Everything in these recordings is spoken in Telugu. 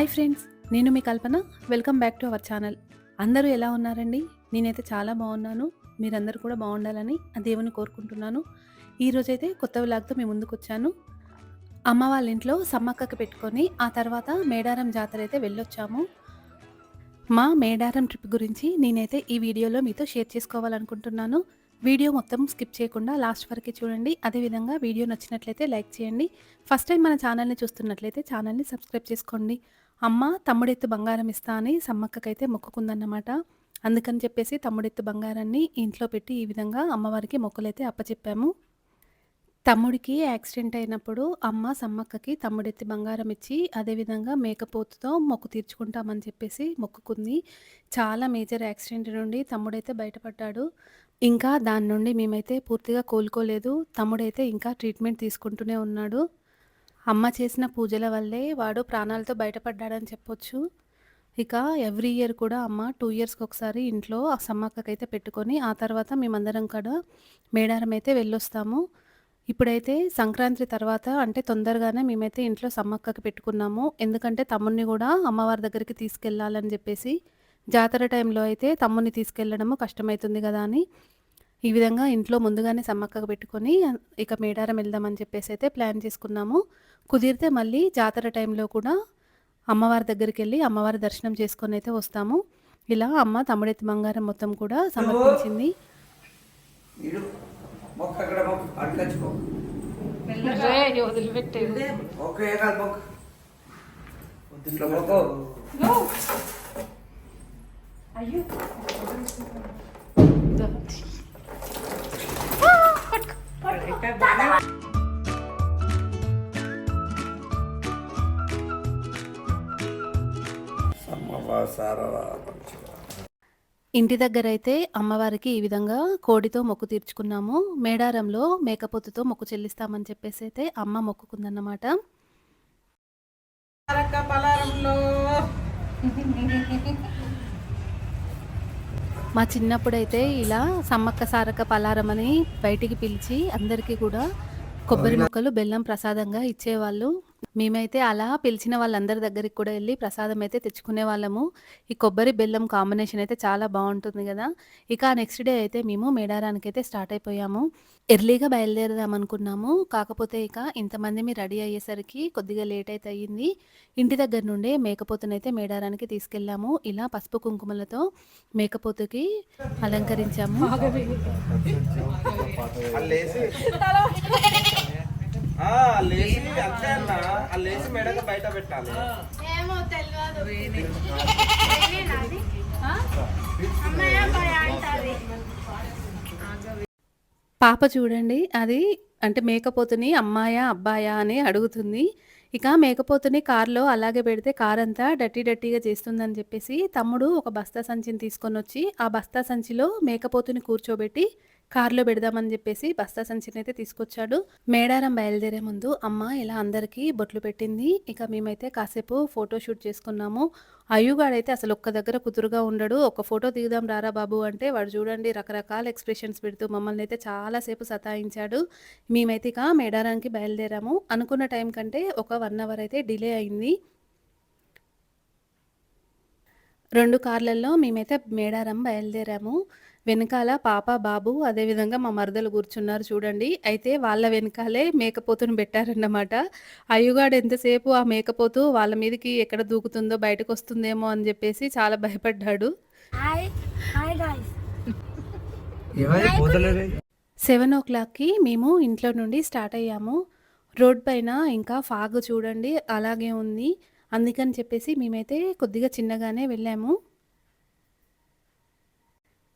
హాయ్ ఫ్రెండ్స్ నేను మీ Kalpana. Welcome back to our channel. అందరూ ఎలా ఉన్నారండి? నేనైతే చాలా బాగున్నాను. మీరందరూ కూడా బాగుండాలని ఆ దేవుని కోరుకుంటున్నాను. ఈరోజైతే కొత్త వ్లాగ్తో మీ ముందుకు వచ్చాను అమ్మ వాళ్ళ ఇంట్లో సమ్మక్కకి పెట్టుకొని ఆ తర్వాత మేడారం జాతర అయితే వెళ్ళొచ్చాము. మా మేడారం ట్రిప్ గురించి నేనైతే ఈ వీడియోలో మీతో షేర్ చేసుకోవాలనుకుంటున్నాను. వీడియో మొత్తం స్కిప్ చేయకుండా లాస్ట్ వరకు చూడండి. అదేవిధంగా వీడియో నచ్చినట్లయితే లైక్ చేయండి. ఫస్ట్ టైం మన ఛానల్ని చూస్తున్నట్లయితే ఛానల్ని సబ్స్క్రైబ్ చేసుకోండి. అమ్మ తమ్ముడెత్తు బంగారం ఇస్తా అని సమ్మక్కకైతే మొక్కుకుందన్నమాట. అందుకని చెప్పేసి తమ్ముడెత్తు బంగారాన్ని ఇంట్లో పెట్టి ఈ విధంగా అమ్మవారికి మొక్కలైతే అప్పచెప్పాము. తమ్ముడికి యాక్సిడెంట్ అయినప్పుడు అమ్మ సమ్మక్కకి తమ్ముడెత్తి బంగారం ఇచ్చి అదేవిధంగా మేకపోతుతో మొక్కు తీర్చుకుంటామని చెప్పేసి మొక్కుకుంది. చాలా మేజర్ యాక్సిడెంట్ నుండి తమ్ముడైతే బయటపడ్డాడు. ఇంకా దాని నుండి మేమైతే పూర్తిగా కోలుకోలేదు. తమ్ముడైతే ఇంకా ట్రీట్మెంట్ తీసుకుంటూనే ఉన్నాడు. అమ్మ చేసిన పూజల వల్లే వాడు ప్రాణాలతో బయటపడ్డాడని చెప్పొచ్చు. ఇక ఎవ్రీ ఇయర్ కూడా అమ్మ టూ ఇయర్స్కి ఒకసారి ఇంట్లో ఆ సమ్మక్కకైతే పెట్టుకొని ఆ తర్వాత మేమందరం కూడా మేడారం అయితే వెళ్ళొస్తాము. ఇప్పుడైతే సంక్రాంతి తర్వాత అంటే తొందరగానే మేమైతే ఇంట్లో సమ్మక్కకి పెట్టుకున్నాము. ఎందుకంటే తమ్ముడిని కూడా అమ్మవారి దగ్గరికి తీసుకెళ్ళాలని చెప్పేసి జాతర టైంలో అయితే తమ్ముడిని తీసుకెళ్ళడము కష్టమవుతుంది కదా అని ఈ విధంగా ఇంట్లో ముందుగానే సమ్మక్కకు పెట్టుకొని ఇక మేడారం వెళ్దామని చెప్పేసి అయితే ప్లాన్ చేసుకున్నాము. కుదిరితే మళ్ళీ జాతర టైంలో కూడా అమ్మవారి దగ్గరికి వెళ్ళి అమ్మవారి దర్శనం చేసుకొని అయితే వస్తాము. ఇలా అమ్మ తమ్ముడెత్తి బంగారం మొత్తం కూడా సమర్పించింది. ఇడు ఇంటి దగ్గర అయితే అమ్మవారికి ఈ విధంగా కోడితో మొక్కు తీర్చుకున్నాము. మేడారంలో మేకపోతుతో మొక్కు చెల్లిస్తామని చెప్పేసి అయితే అమ్మ మొక్కుకుందన్నమాట. మా చిన్నప్పుడైతే ఇలా సమ్మక్క సారక్క పలారం అని బయటికి పిలిచి అందరికీ కూడా కొబ్బరి మొక్కలు బెల్లం ప్రసాదంగా ఇచ్చేవాళ్ళు. మేమైతే అలా పిలిచిన వాళ్ళందరి దగ్గరికి కూడా వెళ్ళి ప్రసాదం అయితే తెచ్చుకునే వాళ్ళము. ఈ కొబ్బరి బెల్లం కాంబినేషన్ అయితే చాలా బాగుంటుంది కదా. ఇక నెక్స్ట్ డే అయితే మేము మేడారానికి అయితే స్టార్ట్ అయిపోయాము. ఎర్లీగా బయలుదేరదాం అనుకున్నాము. కాకపోతే ఇక ఇంతమంది మీ రెడీ అయ్యేసరికి కొద్దిగా లేట్ అయితే అయ్యింది. ఇంటి దగ్గర నుండే మేకపోతునైతే మేడారానికి తీసుకెళ్ళాము. ఇలా పసుపు కుంకుమలతో మేకపోతుకి అలంకరించాము. ఆ, అల్లేసి అంతే అన్న అల్లేసి మెడక బయట పెట్టాలి ఏమో తెలియదు? ఆ? పాప చూడండి అది అంటే మేకపోతుని అమ్మాయా అబ్బాయా అని అడుగుతుంది ఇక మేకపోతుని కార్లో అలాగే పెడితే కార్ అంతా డట్టి డట్టీగా చేస్తుందని చెప్పేసి తమ్ముడు ఒక బస్తా సంచిని తీసుకొని వచ్చి ఆ బస్తా సంచిలో మేకపోతుని కూర్చోబెట్టి కార్లో పెడదామని చెప్పేసి బస్తా సంచిని అయితే తీసుకొచ్చాడు. మేడారం బయలుదేరే ముందు అమ్మ ఇలా అందరికీ బొట్లు పెట్టింది. ఇక మేమైతే కాసేపు ఫోటో షూట్ చేసుకున్నాము. అయ్యుగాడైతే అసలు ఒక్క దగ్గర కుదురుగా ఉండడు. ఒక ఫోటో దిగుదాం రారా బాబు అంటే వాడు చూడండి రకరకాల ఎక్స్ప్రెషన్స్ పెడుతూ మమ్మల్ని అయితే చాలాసేపు సతాయించాడు. మేమైతే ఇక మేడారానికి బయలుదేరాము. అనుకున్న టైం కంటే ఒక వన్ అవర్ అయితే డిలే అయింది. రెండు కార్లలో మేమైతే మేడారం బయలుదేరాము. వెనకాల పాప బాబు అదేవిధంగా మా మరదలు కూర్చున్నారు చూడండి. అయితే వాళ్ళ వెనకాలే మేకపోతును పెట్టారన్నమాట. అయ్యుగాడు ఎంతసేపు ఆ మేకపోతు వాళ్ళ మీదకి ఎక్కడ దూకుతుందో బయటకు వస్తుందేమో అని చెప్పేసి చాలా భయపడ్డాడు. సెవెన్ ఓ క్లాక్కి మేము ఇంట్లో నుండి స్టార్ట్ అయ్యాము. రోడ్ పైన ఇంకా ఫాగ్ చూడండి అలాగే ఉంది. అందుకని చెప్పేసి మేమైతే కొద్దిగా చిన్నగానే వెళ్ళాము.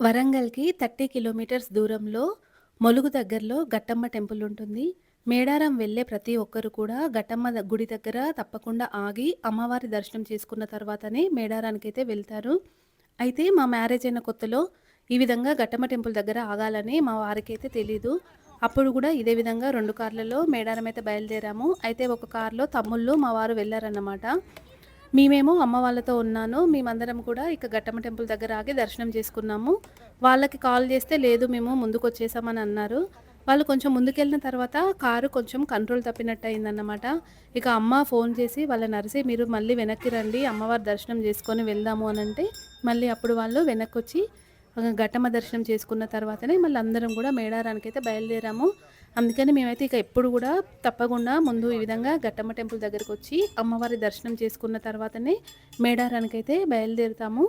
వరంగల్కి థర్టీ కిలోమీటర్స్ దూరంలో మొలుగు దగ్గరలో గట్టమ్మ టెంపుల్ ఉంటుంది. మేడారం వెళ్ళే ప్రతి ఒక్కరు కూడా గట్టమ్మ గుడి దగ్గర తప్పకుండా ఆగి అమ్మవారి దర్శనం చేసుకున్న తర్వాతనే మేడారానికైతే వెళ్తారు. అయితే మా మ్యారేజ్ అయిన కొత్తలో ఈ విధంగా గట్టమ్మ టెంపుల్ దగ్గర ఆగాలని మా వారికైతే తెలీదు. అప్పుడు కూడా ఇదే విధంగా రెండు కార్లలో మేడారం అయితే బయలుదేరాము. అయితే ఒక కార్లో తమ్ముళ్ళు మా వారు వెళ్ళారన్నమాట. మేమేమో అమ్మ వాళ్ళతో ఉన్నాను. మేమందరం కూడా ఇక ఘట్టమ్మ టెంపుల్ దగ్గర ఆగి దర్శనం చేసుకున్నాము. వాళ్ళకి కాల్ చేస్తే లేదు మేము ముందుకు వచ్చేసామని అన్నారు. వాళ్ళు కొంచెం ముందుకెళ్ళిన తర్వాత కారు కొంచెం కంట్రోల్ తప్పినట్టు అయిందన్నమాట ఇక అమ్మ ఫోన్ చేసి వాళ్ళని నరిసి మీరు మళ్ళీ వెనక్కి రండి. అమ్మవారి దర్శనం చేసుకొని వెళ్దాము అని అంటే మళ్ళీ అప్పుడు వాళ్ళు వెనక్కి వచ్చి ఘట్టమ్మ దర్శనం చేసుకున్న తర్వాతనే మళ్ళీ అందరం కూడా మేడారానికి అయితే బయలుదేరాము. అందుకని మేమైతే ఇక ఎప్పుడు కూడా తప్పకుండా ముందు ఈ విధంగా ఘట్టమ్మ టెంపుల్ దగ్గరకు వచ్చి అమ్మవారి దర్శనం చేసుకున్న తర్వాతనే మేడారానికి అయితే బయలుదేరుతాము.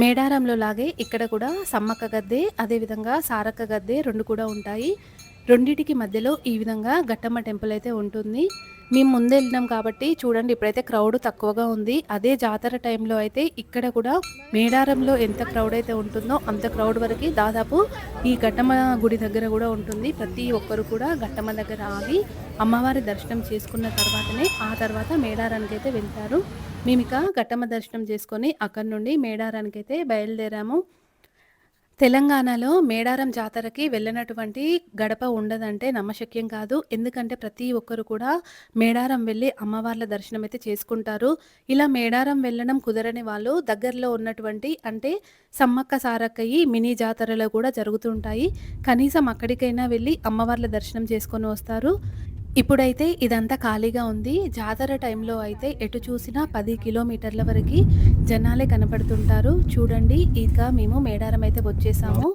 మేడారంలో లాగే ఇక్కడ కూడా సమ్మక్క గద్దె అదేవిధంగా సారక్క గద్దె రెండు కూడా ఉంటాయి. రెండింటికి మధ్యలో ఈ విధంగా ఘట్టమ్మ టెంపుల్ అయితే ఉంటుంది. మేము ముందే వెళ్ళినాం కాబట్టి చూడండి ఇప్పుడైతే క్రౌడ్ తక్కువగా ఉంది. అదే జాతర టైంలో అయితే ఇక్కడ కూడా మేడారంలో ఎంత క్రౌడ్ అయితే ఉంటుందో అంత క్రౌడ్ వరకు దాదాపు ఈ ఘట్టమ్మ గుడి దగ్గర కూడా ఉంటుంది. ప్రతి ఒక్కరు కూడా ఘట్టమ్మ దగ్గర ఆగి అమ్మవారి దర్శనం చేసుకున్న తర్వాతనే ఆ తర్వాత మేడారానికి అయితే వెళ్తారు. మేము ఇక ఘట్టమ్మ దర్శనం చేసుకొని అక్కడి నుండి మేడారానికి అయితే బయలుదేరాము. తెలంగాణలో మేడారం జాతరకి వెళ్ళినటువంటి గడప ఉండదంటే నమ్మశక్యం కాదు. ఎందుకంటే ప్రతి ఒక్కరు కూడా మేడారం వెళ్ళి అమ్మవార్ల దర్శనం అయితే చేసుకుంటారు. ఇలా మేడారం వెళ్ళడం కుదరని వాళ్ళు దగ్గరలో ఉన్నటువంటి అంటే సమ్మక్క సారక్కయి మినీ జాతరలో కూడా జరుగుతుంటాయి. కనీసం అక్కడికైనా వెళ్ళి అమ్మవార్ల దర్శనం చేసుకొని వస్తారు. ఇప్పుడైతే ఇదంతా ఖాళీగా ఉంది. జాతర టైంలో అయితే ఎటు చూసినా పది కిలోమీటర్ల వరకు జనాలే కనపడుతుంటారు. చూడండి ఇక మేము మేడారం అయితే వచ్చేసాము.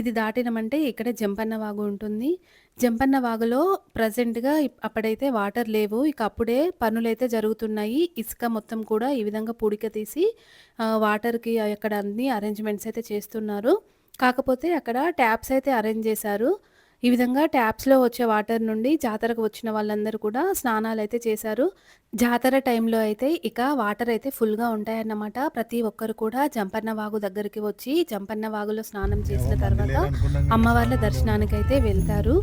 ఇది దాటినమంటే ఇక్కడ జంపన్న వాగు ఉంటుంది. జంపన్న వాగులో ప్రజెంట్గా అప్పుడైతే వాటర్ లేవు. ఇక అప్పుడే పనులైతే జరుగుతున్నాయి. ఇసుక మొత్తం కూడా ఈ విధంగా పూడిక తీసి వాటర్కి అక్కడ అన్ని అరేంజ్మెంట్స్ అయితే చేస్తున్నారు. కాకపోతే అక్కడ ట్యాప్స్ అయితే అరేంజ్ చేశారు. ఈ విధంగా ట్యాప్స్లో వచ్చే వాటర్ నుండి జాతరకు వచ్చిన వాళ్ళందరూ కూడా స్నానాలు అయితే చేశారు. జాతర టైంలో అయితే ఇక వాటర్ అయితే ఫుల్గా ఉంటాయన్నమాట. ప్రతి ఒక్కరు కూడా జంపన్న వాగు దగ్గరికి వచ్చి జంపన్న వాగులో స్నానం చేసిన తర్వాత అమ్మవార్ల దర్శనానికి అయితే వెళ్తారు.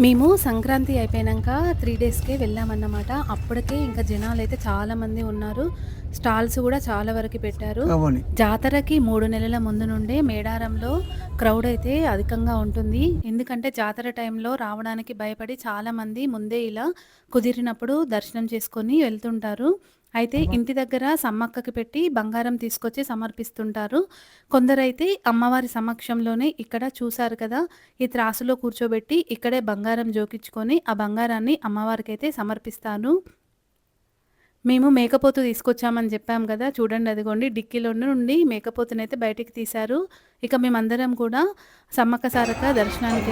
మేము సంక్రాంతి అయిపోయాక త్రీ డేస్కే వెళ్ళామన్నమాట. అప్పటికే ఇంకా జనాలు అయితే చాలా మంది ఉన్నారు. స్టాల్స్ కూడా చాలా వరకు పెట్టారు. జాతరకి మూడు నెలల ముందు నుండే మేడారంలో క్రౌడ్ అయితే అధికంగా ఉంటుంది. ఎందుకంటే జాతర టైంలో రావడానికి భయపడి చాలా మంది ముందే ఇలా కుదిరినప్పుడు దర్శనం చేసుకొని వెళ్తుంటారు. అయితే ఇంటి దగ్గర సమ్మక్కకి పెట్టి బంగారం తీసుకొచ్చి సమర్పిస్తుంటారు. కొందరైతే అమ్మవారి సమక్షంలోనే ఇక్కడ చూశారు కదా ఈ త్రాసులో కూర్చోబెట్టి ఇక్కడే బంగారం జోకించుకొని ఆ బంగారాన్ని అమ్మవారికి అయితే సమర్పిస్తాను. మేము మేకపోతు తీసుకొచ్చామని చెప్పాం కదా చూడండి అదిగోండి డిక్కీలో నుండి మేకపోతునైతే బయటికి తీశారు. ఇక మేమందరం కూడా సమ్మక్క సారక్క దర్శనానికి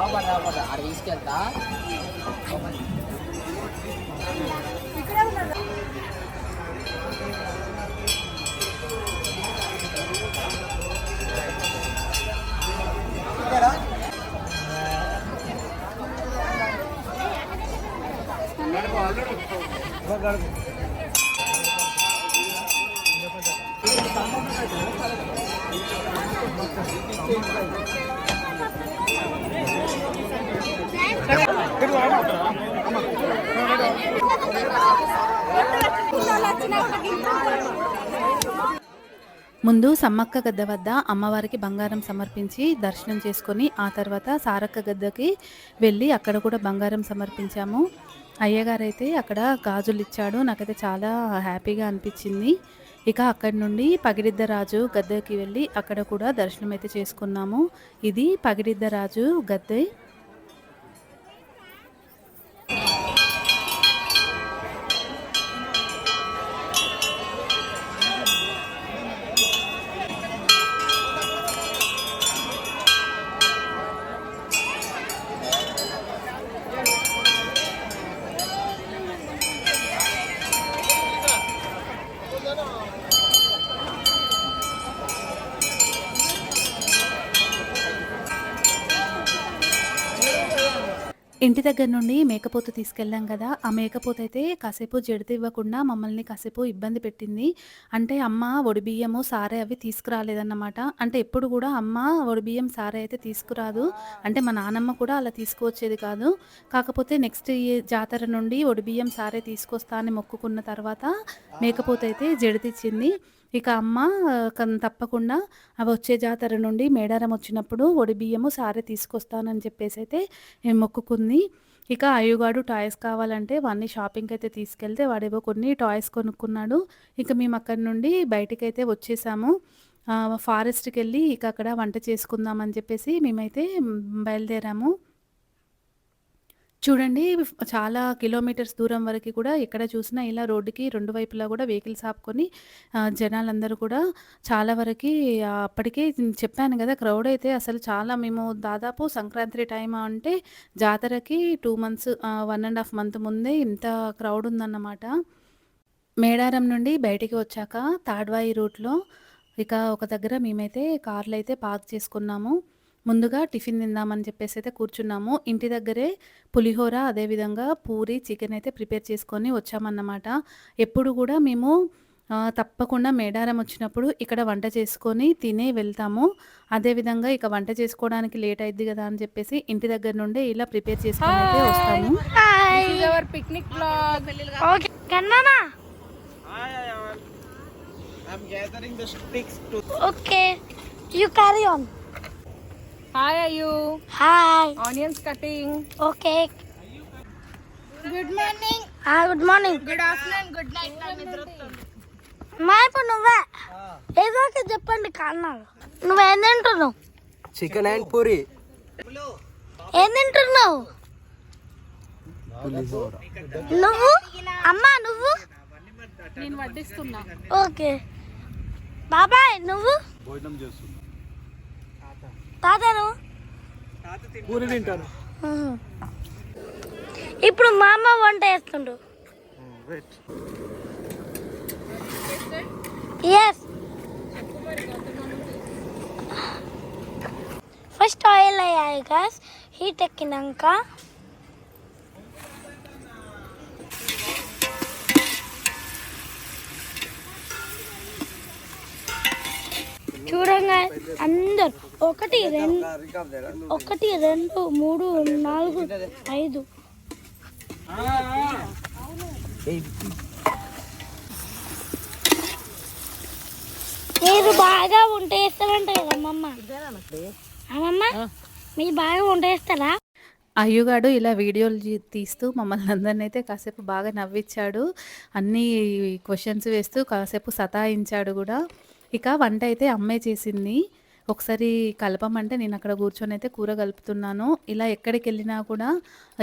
అయితే బయలుదేరాము అక్కడ తీసుకెళ్తా ముందు సమ్మక్క గద్ద వద్ద అమ్మవారికి బంగారం సమర్పించి దర్శనం చేసుకొని ఆ తర్వాత సారక్క గద్దకి వెళ్ళి అక్కడ కూడా బంగారం సమర్పించాము. అయ్యగారు అయితే అక్కడ గాజులు ఇచ్చాడు. నాకైతే చాలా హ్యాపీగా అనిపించింది. ఇక అక్కడి నుండి పగిడిద్ద రాజు గద్దెకి వెళ్ళి అక్కడ కూడా దర్శనం అయితే చేసుకున్నాము. ఇది పగిడిద్ద రాజు గద్దె. ఇంటి దగ్గర నుండి మేకపోతు తీసుకెళ్ళాం కదా ఆ మేకపోత అయితే కాసేపు జడిత ఇవ్వకుండా మమ్మల్ని కాసేపు ఇబ్బంది పెట్టింది. అంటే అమ్మ ఒడిబియ్యము సారే అవి తీసుకురాలేదన్నమాట. అంటే ఎప్పుడు కూడా అమ్మ ఒడిబియ్యం సారే అయితే తీసుకురాదు. అంటే మా నానమ్మ కూడా అలా తీసుకువచ్చేది కాదు. కాకపోతే నెక్స్ట్ ఈ జాతర నుండి ఒడిబియ్యం సారే తీసుకొస్తా అని మొక్కుకున్న తర్వాత మేకపోత అయితే జడితిచ్చింది. ఇక అమ్మ కన్ తప్పకుండా అవి వచ్చే జాతర నుండి మేడారం వచ్చినప్పుడు ఒడి బియ్యము సారే తీసుకొస్తానని చెప్పేసి అయితే మొక్కుకుంది. ఇక అయ్యగాడు టాయ్స్ కావాలంటే వాడిని షాపింగ్కి అయితే తీసుకెళ్తే వాడేవో కొన్ని టాయ్స్ కొనుక్కున్నాడు. ఇక మేము అక్కడి నుండి బయటికి అయితే వచ్చేసాము ఫారెస్ట్కి వెళ్ళి ఇక అక్కడ వంట చేసుకుందామని చెప్పేసి మేమైతే బయలుదేరాము. చూడండి చాలా కిలోమీటర్స్ దూరం వరకు కూడా ఎక్కడ చూసినా ఇలా రోడ్డుకి రెండు వైపులా కూడా వెహికల్స్ ఆపుకొని జనాలందరూ కూడా చాలా వరకు అప్పటికే చెప్పాను కదా క్రౌడ్ అయితే అసలు చాలా మేము దాదాపు సంక్రాంతి టైం అంటే జాతరకి two months one and half month ముందే ఇంత క్రౌడ్ ఉందన్నమాట. మేడారం నుండి బయటికి వచ్చాక తాడ్వాయి రూట్లో ఇక ఒక దగ్గర మేమైతే కార్లు అయితే పార్క్ చేసుకున్నాము. ముందుగా టిఫిన్ తిందామని చెప్పేసి అయితే కూర్చున్నాము. ఇంటి దగ్గరే పులిహోర అదేవిధంగా పూరి చికెన్ అయితే ప్రిపేర్ చేసుకొని వచ్చామన్నమాట. ఎప్పుడు కూడా మేము తప్పకుండా మేడారం వచ్చినప్పుడు ఇక్కడ వంట చేసుకొని తినే వెళ్తాము. అదేవిధంగా ఇక వంట చేసుకోవడానికి లేట్ అయింది కదా అని చెప్పేసి ఇంటి దగ్గర నుండే ఇలా ప్రిపేర్ చేసుకొని అయితే వస్తాము. Hi picnic vlog okay you carry on hi are you hi onions cutting okay good morning ah good morning good afternoon good night మా ఇప్పుడు నువ్వే. ఏదో ఒకటి చెప్పండి కారణాలు. నువ్వేం తింటున్నావు? Chicken and puri. ఏం తింటున్నావు? నువ్వు? అమ్మా నువ్వు? నేను వడ్డిస్తున్నా. ఓకే. బాబాయ్ నువ్వు? తాత నువ్వు పూరి తింటాను. ఇప్పుడు మా అమ్మ వంట చేస్తుండు. ఎస్ ఫస్ట్ ఆయిల్ అయ్యాయి గాస్ హీట్ ఎక్కినాక చూడంగా అందరు. ఒకటి రెండు ఒకటి రెండు మూడు నాలుగు ఐదు. మీరు బాగా వంట చేస్తారంట కదా అమ్మమ్మ. అమ్మమ్మ మీరు బాగా వంట చేస్తారా? అయ్యుగాడు ఇలా వీడియోలు తీస్తూ మమ్మల్ని అందరిని అయితే కాసేపు బాగా నవ్వించాడు అన్ని క్వశ్చన్స్ వేస్తూ కాసేపు సతాయించాడు కూడా. ఇక వంట అయితే అమ్మే చేసింది. ఒకసారి కలపమంటే నేను అక్కడ కూర్చొని అయితే కూర కలుపుతున్నాను. ఇలా ఎక్కడికి వెళ్ళినా కూడా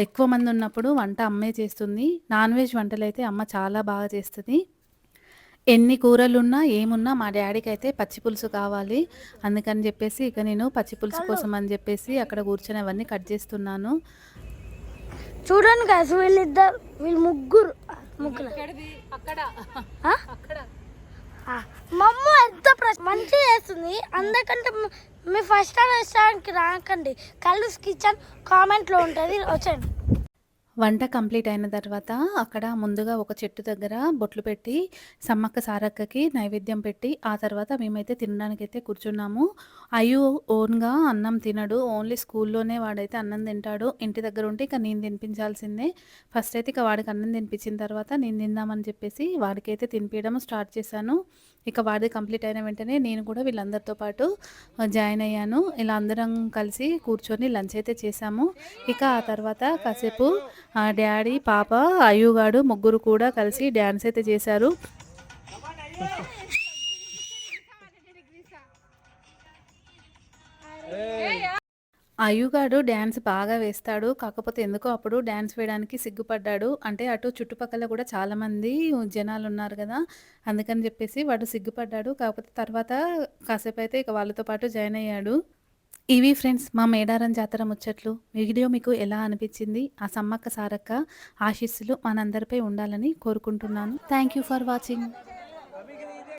ఎక్కువ మంది ఉన్నప్పుడు వంట అమ్మే చేస్తుంది. నాన్ వెజ్ వంటలు అయితే అమ్మ చాలా బాగా చేస్తుంది. ఎన్ని కూరలున్నా ఏమున్నా మా డాడీకి అయితే పచ్చి పులుసు కావాలి. అందుకని చెప్పేసి ఇక నేను పచ్చి పులుసు కోసం అని చెప్పేసి అక్కడ కూర్చొని అవన్నీ కట్ చేస్తున్నాను. చూడండి వీళ్ళిద్దరు వీళ్ళు ముగ్గురు ముగ్గురు. అక్కడ. మమ్మ ఎంత మంచిగా చేస్తుంది. అందరికంటే మీ ఫస్ట్ టైం రెస్టారెంట్కి రాకండి. కళ్ళు కిచెన్ కామెంట్లో ఉంటుంది. వచ్చండి వంట కంప్లీట్ అయిన తర్వాత అక్కడ ముందుగా ఒక చెట్టు దగ్గర బొట్లు పెట్టి సమ్మక్క సారక్కకి నైవేద్యం పెట్టి ఆ తర్వాత మేమైతే తినడానికైతే కూర్చున్నాము. అయ్యు ఓన్గా అన్నం తినడు. ఓన్లీ స్కూల్లోనే వాడైతే అన్నం తింటాడు. ఇంటి దగ్గర ఉంటే ఇక నేను తినిపించాల్సిందే. ఫస్ట్ అయితే ఇక వాడికి అన్నం తినిపించిన తర్వాత నేను తిందామని చెప్పేసి వాడికైతే తినిపించడం స్టార్ట్ చేశాను. ఇక వాడిది కంప్లీట్ అయిన వెంటనే నేను కూడా వీళ్ళందరితో పాటు జాయిన్ అయ్యాను. ఇలా అందరం కలిసి కూర్చొని లంచ్ అయితే చేశాము. ఇక ఆ తర్వాత కాసేపు డాడీ పాప అయ్యుగాడు ముగ్గురు కూడా కలిసి డ్యాన్స్ అయితే చేశారు. అయ్యుగాడు డ్యాన్స్ బాగా వేస్తాడు. కాకపోతే ఎందుకో అప్పుడు డ్యాన్స్ వేయడానికి సిగ్గుపడ్డాడు. అంటే అటు చుట్టుపక్కల కూడా చాలామంది జనాలు ఉన్నారు కదా. అందుకని చెప్పేసి వాడు సిగ్గుపడ్డాడు. కాకపోతే తర్వాత కాసేపు అయితే ఇక వాళ్ళతో పాటు జాయిన్ అయ్యాడు. ఇవి ఫ్రెండ్స్ మా మేడారం జాతర ముచ్చట్లు. వీడియో మీకు ఎలా అనిపించింది? ఆ సమ్మక్క సారక్క ఆశీస్సులు మనందరిపై ఉండాలని కోరుకుంటున్నాను. Thank you for watching.